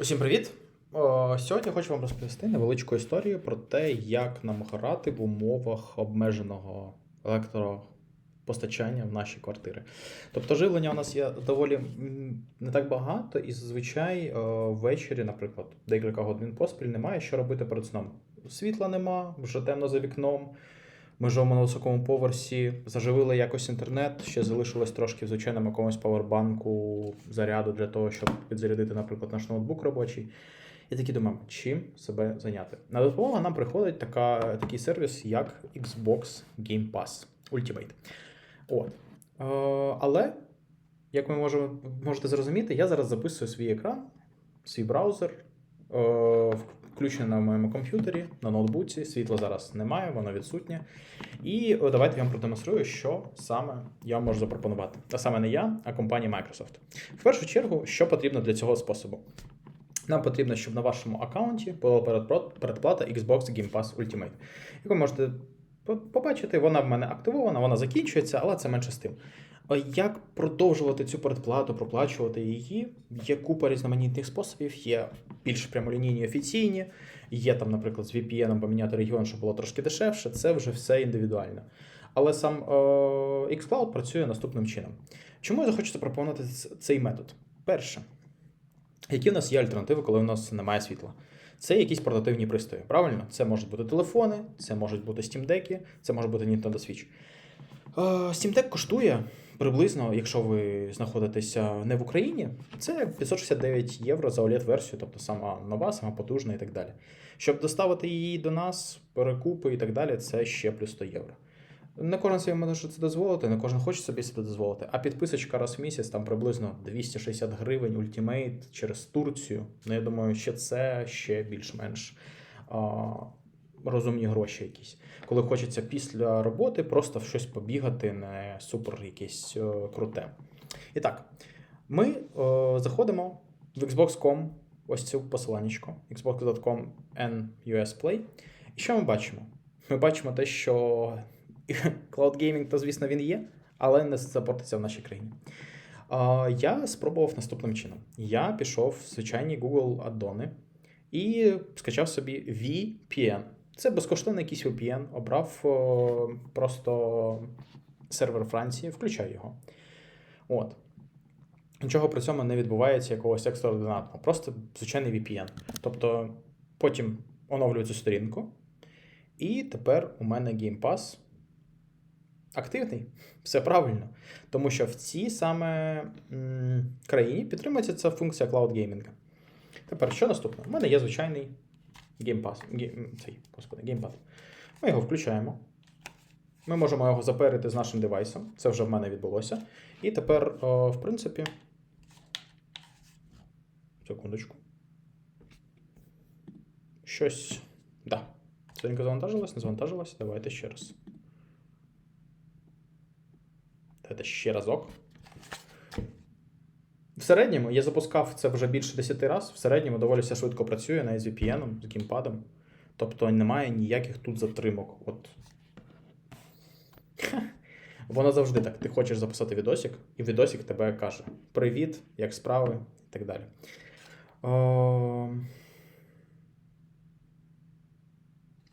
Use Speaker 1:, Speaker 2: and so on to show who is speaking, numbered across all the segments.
Speaker 1: Усім привіт! Сьогодні хочу вам розповісти невеличку історію про те, як нам грати в умовах обмеженого електропостачання в наші квартири. Тобто живлення у нас є доволі не так багато, і зазвичай ввечері, наприклад, декілька годин поспіль немає що робити перед сном. Світла нема, вже темно за вікном. Ми живемо на високому поверсі, заживили якось інтернет, ще залишилось трошки в звичайному якомусь павербанку заряду для того, щоб підзарядити, наприклад, наш ноутбук робочий. І такі думаємо, чим себе зайняти. На допомогу нам приходить така, такий сервіс, як Xbox Game Pass Ultimate. От. Е, але, як ви можете зрозуміти, я зараз записую свій екран, свій браузер, включений на моєму комп'ютері, на ноутбуці. Світла зараз немає, воно відсутнє. І давайте я вам продемонструю, що саме я можу запропонувати. А саме не я, а компанія Microsoft. В першу чергу, що потрібно для цього способу? Нам потрібно, щоб на вашому аккаунті була передплата Xbox Game Pass Ultimate. Як ви можете побачити, вона в мене активована, вона закінчується, але це менше з тим. Як продовжувати цю передплату, проплачувати її? Є купа різноманітних способів, є більш прямолінійні офіційні, є там, наприклад, з VPN поміняти регіон, щоб було трошки дешевше. Це вже все індивідуально. Але сам е, xCloud працює наступним чином. Чому я захочу запропонувати цей метод? Перше, які в нас є альтернативи, коли у нас немає світла? Це якісь портативні пристрої. Правильно? Це можуть бути телефони, це можуть бути Deck, це може бути Nintendo Switch. Е, Steam Deck коштує приблизно, якщо ви знаходитеся не в Україні, це 569 євро за OLED-версію, тобто сама нова, сама потужна і так далі. Щоб доставити її до нас, перекупи і так далі, це ще плюс 100 євро. Не кожен собі може це дозволити, не кожен хоче собі це дозволити. А підписочка раз в місяць там приблизно 260 гривень ультимейт через Турцію. Ну, я думаю, ще це ще більш-менш розумні гроші якісь. Коли хочеться після роботи просто в щось побігати, не супер якесь е, круте. І так, ми е, заходимо в Xbox.com, ось цю посиланнячко, xbox.com NUS Play. І що ми бачимо? Ми бачимо те, що Cloud Gaming, то, звісно, він є, але не запортиться в нашій країні. Я спробував наступним чином. Я пішов в звичайні Google аддони і скачав собі VPN. Це безкоштовний якийсь VPN, обрав о, просто сервер Франції, включаю його. От. Нічого при цьому не відбувається якогось екстраординарного, просто звичайний VPN. Тобто потім оновлюю цю сторінку, і тепер у мене Game Pass активний. Все правильно. Тому що в цій саме країні підтримується ця функція Cloud Gaming. Тепер, що наступне? У мене є звичайний Game Pass. Ге- м, цей, господи, геймпад. Ми його включаємо. Ми можемо його заперити з нашим девайсом. Це вже в мене відбулося. І тепер, о, в принципі. Секундочку. Щось. Да. Сторінка завантажилась, не завантажилась. Давайте ще раз. Давайте ще разок. Середньому я запускав це вже більше 10 разів. В середньому доволі все швидко працює з VPN, з геймпадом. Тобто немає ніяких тут затримок. От. Воно завжди так. Ти хочеш записати відосик, і відосик тебе каже: Привіт, як справи, і так далі. О...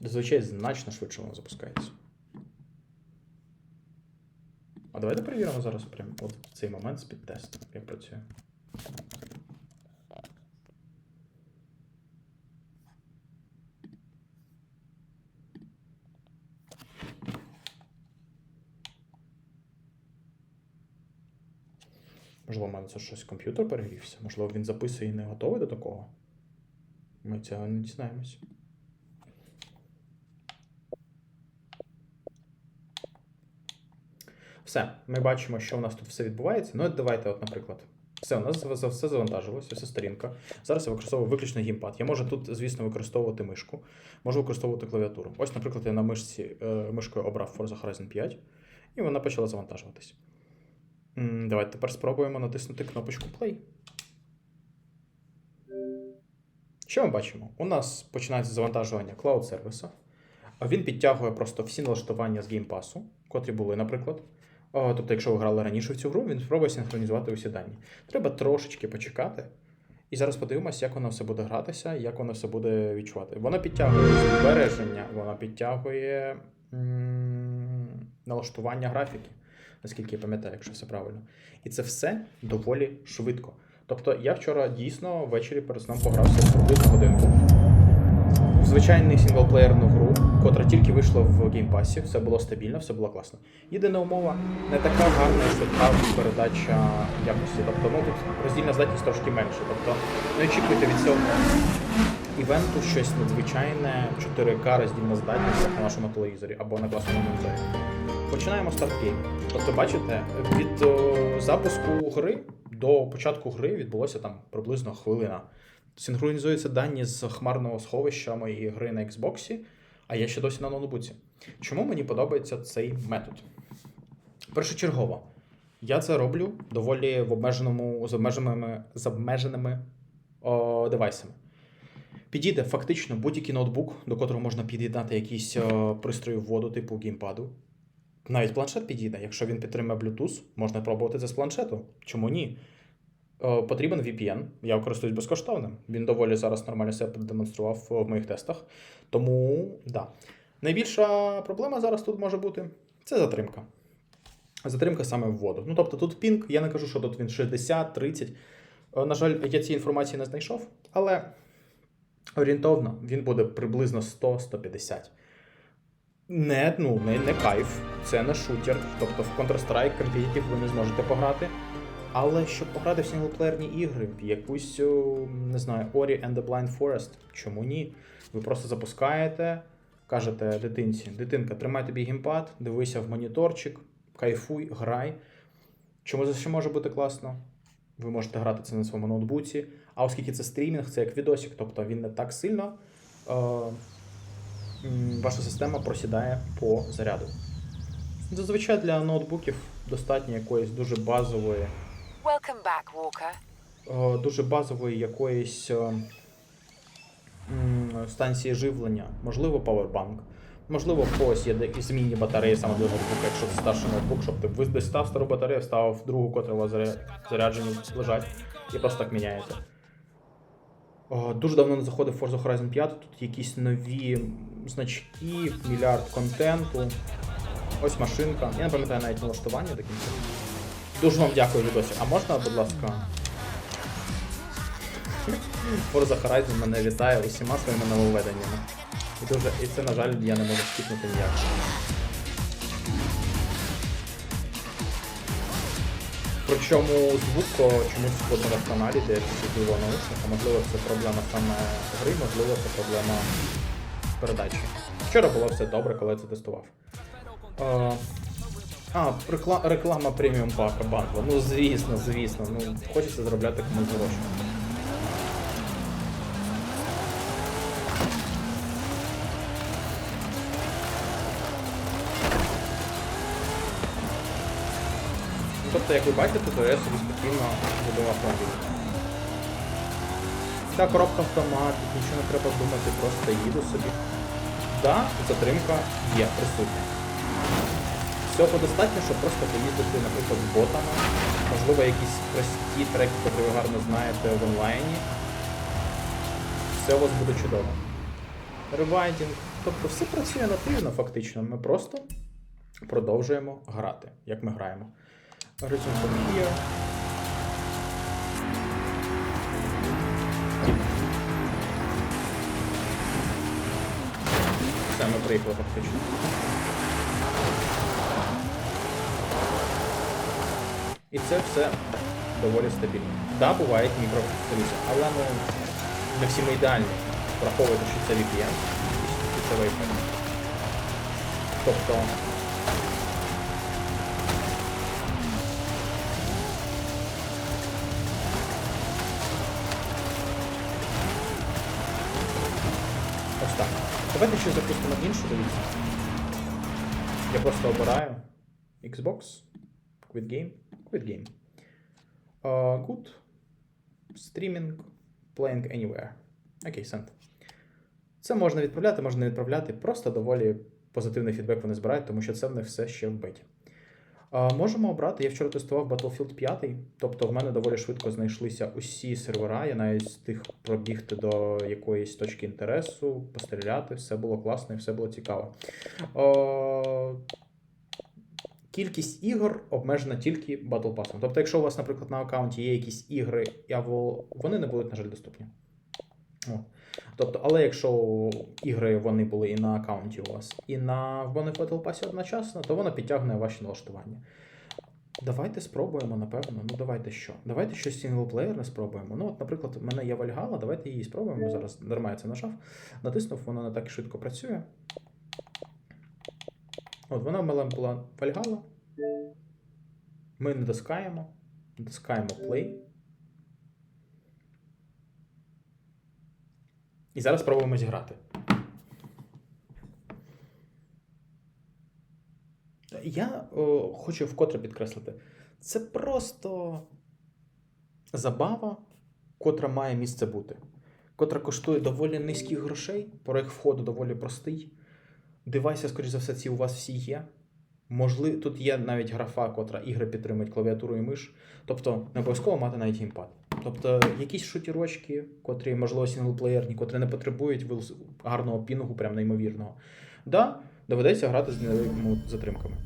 Speaker 1: Зазвичай значно швидше воно запускається. А давайте перевіримо зараз прямо от в цей момент з підтестом, як працює. Можливо, в мене це щось комп'ютер перегрівся. Можливо, він записує і не готовий до такого. Ми цього не дізнаємось. Все, ми бачимо, що у нас тут все відбувається. Ну, от давайте, от, наприклад. Все, у нас все завантажилось, ось ця сторінка. зараз я використовую виключно геймпад. Я можу тут, звісно, використовувати мишку, можу використовувати клавіатуру. Ось, наприклад, я на мишці е, мишкою обрав Forza Horizon 5, і вона почала завантажуватись. Давайте тепер спробуємо натиснути кнопочку Play. Що ми бачимо? У нас починається завантажування cloud сервісу. А Він підтягує просто всі налаштування з геймпасу, котрі були, наприклад. Тобто, якщо ви грали раніше в цю гру, він спробує синхронізувати усі дані. Треба трошечки почекати, І зараз подивимось, як воно все буде гратися, як воно все буде відчувати. Воно підтягує збереження, воно підтягує налаштування графіки, наскільки я пам'ятаю, якщо все правильно. І це все доволі швидко. Тобто я вчора дійсно ввечері перед сном погрався приблизно годинку. В звичайний сінглплеєрну гру, котра тільки вийшла в геймпасі, все було стабільно, все було класно. Єдина умова не така гарна швидка передача якості. Тобто, ну тут роздільна здатність трошки менше. Тобто не очікуйте від цього івенту щось надзвичайне, 4К роздільна здатність на вашому телевізорі або на класному моніторі. Починаємо стартгейм. Тобто, бачите, від о, запуску гри до початку гри відбулося там приблизно хвилина. Синхронізуються дані з хмарного сховища моєї гри на Xbox, а я ще досі на ноутбуці. Чому мені подобається цей метод? Першочергово, я це роблю доволі в обмеженому з обмеженими, з обмеженими о, девайсами. Підійде фактично будь-який ноутбук, до котрого можна під'єднати якісь о, пристрої вводу, типу геймпаду. Навіть планшет підійде. Якщо він підтримує Bluetooth, можна пробувати це з планшету. Чому ні? Е, Потрібен VPN. Я користуюсь безкоштовним. Він доволі зараз нормально себе продемонстрував в моїх тестах. Тому, да. Найбільша проблема зараз тут може бути це затримка. Затримка саме в воду. Ну, тобто тут пінг, я не кажу, що тут він 60, 30. Е, На жаль, я цієї інформації не знайшов, але орієнтовно він буде приблизно 100-150. Не, ну, не, не кайф, це не шутер. Тобто в Counter-Strike Competitive ви не зможете пограти. Але щоб пограти в сінглплеєрні ігри, в якусь, не знаю, Ori and the Blind Forest, чому ні? Ви просто запускаєте, кажете дитинці, дитинка, тримай тобі геймпад, дивися в моніторчик, кайфуй, грай. Чому це ще може бути класно? Ви можете грати це на своєму ноутбуці. А оскільки це стрімінг, це як відосик, тобто він не так сильно. Е, ваша система просідає по заряду. Зазвичай для ноутбуків достатньо якоїсь дуже базової
Speaker 2: Welcome back, Walker.
Speaker 1: е, дуже базової якоїсь е, станції живлення, можливо, павербанк. Можливо, в когось є змінні батареї саме для ноутбука, якщо це старший ноутбук, щоб ти став стару батарею, вставив другу, котра у вас заря- заряджені лежать, і просто так міняєте. О, Дуже давно не заходив Forza Horizon 5, тут якісь нові значки, мільярд контенту. Ось машинка. Я не пам'ятаю навіть налаштування до кінця. Дуже вам дякую, відосі. А можна, будь ласка. Forza Horizon мене вітає усіма своїми нововведеннями. І, дуже, і це, на жаль, я не можу скіпнути ніяк. Причому звук чомусь в одному каналі, де сиділо наушника, можливо, це проблема саме гри, можливо, це проблема передачі. Вчора було все добре, коли я це тестував. А, рекла- реклама преміум пака бандла. Ну звісно, звісно. Ну, хочеться заробляти комусь гроші. Тобто, як ви бачите, то я собі спокійно веду автомобіль. Ця коробка автомат, нічого не треба думати, просто їду собі. Да, затримка є присутня. Всього достатньо, щоб просто поїздити, наприклад, з ботами. Можливо, якісь прості треки, які ви гарно знаєте в онлайні. Все у вас буде чудово. Ревайдінг. Тобто все працює нативно, фактично. Ми просто продовжуємо грати, як ми граємо. Resume. Все, ми приїхали фактично. І це все доволі стабільно. Так, да, бувають мікроколізії, але ну, не всі ми ідеальні. Враховуйте, що це VPN і це Wi-Fi. Тобто. Ось так. Давайте ще запустимо іншу, дивіться. Я просто обираю Xbox, Quit Game, Quit Game. Uh, good. Streaming, Playing Anywhere. Окей, send. Це можна відправляти, можна не відправляти. Просто доволі позитивний фідбек вони збирають, тому що це в них все ще вбиті. А, можемо обрати. Я вчора тестував Battlefield 5, тобто в мене доволі швидко знайшлися усі сервера. Я навіть встиг пробігти до якоїсь точки інтересу, постріляти, все було класно і все було цікаво. Кількість ігор обмежена тільки Battle Pass. Тобто, якщо у вас, наприклад, на аккаунті є якісь ігри, або вони не будуть, на жаль, доступні. О. Тобто, але якщо ігри вони були і на аккаунті у вас, і на в Battle Pass одночасно, то воно підтягне ваші налаштування. Давайте спробуємо, напевно. Ну, давайте що? Давайте щось сінглплеєрне спробуємо. Ну, от, наприклад, в мене є Вальгала, давайте її спробуємо. Зараз дарма я це нажав. Натиснув, воно не так швидко працює. От вона мене була Вальгала. Ми натискаємо. Натискаємо play. І зараз спробуємо зіграти. Я о, хочу вкотре підкреслити. Це просто забава, котра має місце бути, котра коштує доволі низьких грошей, порог входу доволі простий. Девайси, скоріш за все, ці у вас всі є. Можливо, тут є навіть графа, котра ігри підтримують клавіатуру і миш. Тобто не обов'язково мати навіть геймпад. Тобто якісь шутірочки, котрі, можливо, сінглплеєрні, котрі не потребують гарного пінгу, прям неймовірного. Да, доведеться грати з невеликими затримками.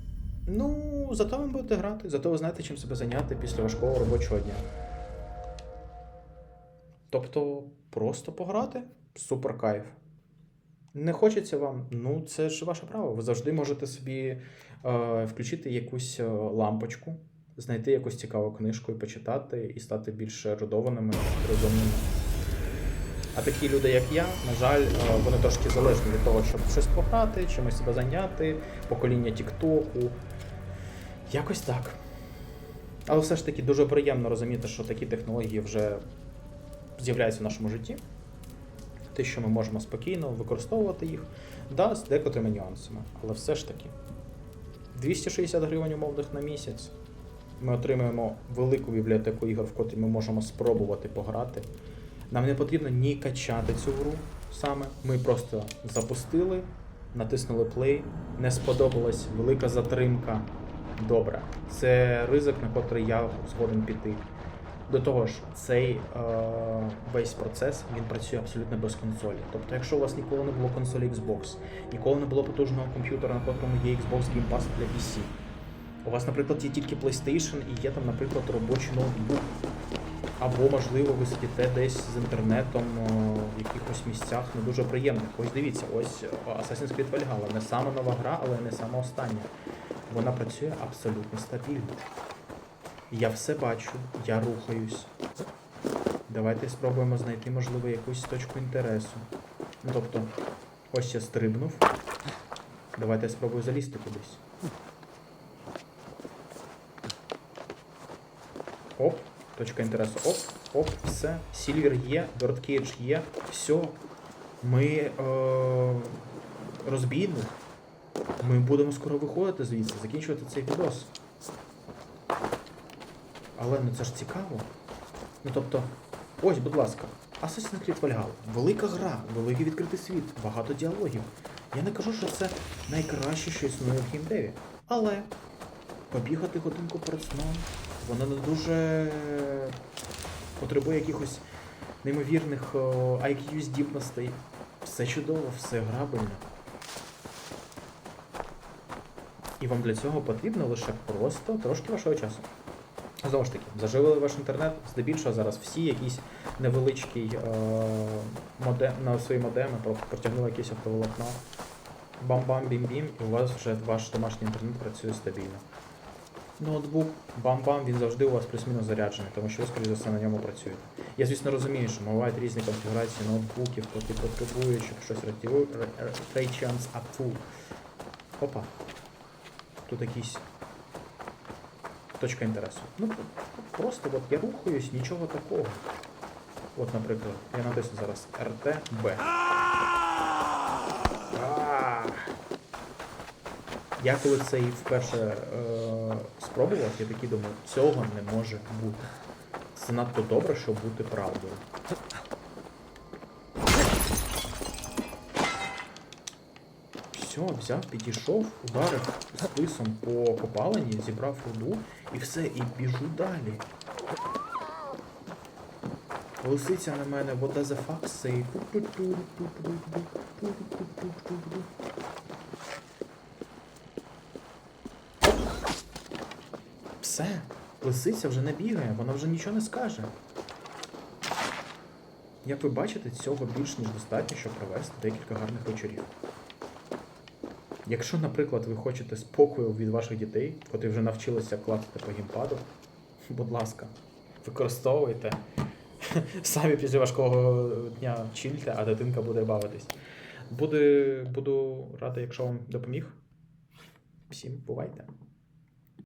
Speaker 1: Ну, зато ви будете грати, зато ви знаєте, чим себе зайняти після важкого робочого дня. Тобто, просто пограти супер кайф. Не хочеться вам, ну це ж ваше право. Ви завжди можете собі е, включити якусь е, лампочку, знайти якусь цікаву книжку і почитати, і стати більш ерудованими, розумними. А такі люди, як я, на жаль, е, вони трошки залежні від того, щоб щось пограти, чимось себе зайняти, покоління Тіктоку. Якось так. Але все ж таки дуже приємно розуміти, що такі технології вже з'являються в нашому житті. Те, що ми можемо спокійно використовувати їх, да, з декотрими нюансами. Але все ж таки, 260 гривень умовних на місяць. Ми отримуємо велику бібліотеку ігор, в котрі ми можемо спробувати пограти. Нам не потрібно ні качати цю гру саме. Ми просто запустили, натиснули play, не сподобалась велика затримка. Добре. Це ризик, на котрий я згоден піти. До того ж, цей е, весь процес він працює абсолютно без консолі. Тобто, якщо у вас ніколи не було консолі Xbox, ніколи не було потужного комп'ютера, на котрому є Xbox Game Pass для PC, у вас, наприклад, є тільки PlayStation і є там, наприклад, робочий ноутбук. Або, можливо, ви сидите десь з інтернетом о, в якихось місцях не дуже приємних. Ось дивіться, ось Assassin's Creed Valhalla. Не сама нова гра, але не сама остання. Вона працює абсолютно стабільно. Я все бачу, я рухаюсь. Давайте спробуємо знайти, можливо, якусь точку інтересу. Ну, тобто, ось я стрибнув. Давайте я спробую залізти кудись. Оп, точка інтересу. Оп, оп, все. Сільвер є, Дорткейдж є. Все. Ми е, розбійник. Ми будемо скоро виходити звідси, закінчувати цей відос. Але ну це ж цікаво. Ну тобто, ось, будь ласка, Assassin's Creed Valhalla. Велика гра, великий відкритий світ, багато діалогів. Я не кажу, що це найкраще, що існує в геймдеві. Але побігати годинку перед сном, воно не дуже потребує якихось неймовірних IQ здібностей. Все чудово, все грабельно. І вам для цього потрібно лише просто трошки вашого часу. Знову ж таки, заживили ваш інтернет, здебільшого зараз всі якісь невеличкий е, модем, на свої модеми, про- протягнули якесь автоволокно. Бам-бам, бім-бім, і у вас вже ваш домашній інтернет працює стабільно. Ноутбук, бам-бам, він завжди у вас плюс-мінус заряджений, тому що ви, скоріше за все, на ньому працюєте. Я, звісно, розумію, що бувають різні конфігурації ноутбуків, котрі потребують, щоб щось Raychance Up Full. Опа. Тут якісь точка інтересу. Ну, просто от я рухаюсь, нічого такого. От, наприклад, я натисну зараз RTB. Я коли це і вперше е, спробував, я такий думаю, цього не може бути. Це надто добре, щоб бути правдою. Все. Взяв, підійшов, ударив списом по копалині, зібрав руду і все, і біжу далі. Лисиця на мене, does the fuck say? Все, лисиця вже не бігає, вона вже нічого не скаже. Як ви бачите, цього більш ніж достатньо, щоб провести декілька гарних вечорів. Якщо, наприклад, ви хочете спокою від ваших дітей, котрі вже навчилися клацати по гімпаду, будь ласка, використовуйте. Самі після важкого дня чільте, а дитинка буде бавитись. Буду, буду радий, якщо вам допоміг. Всім бувайте!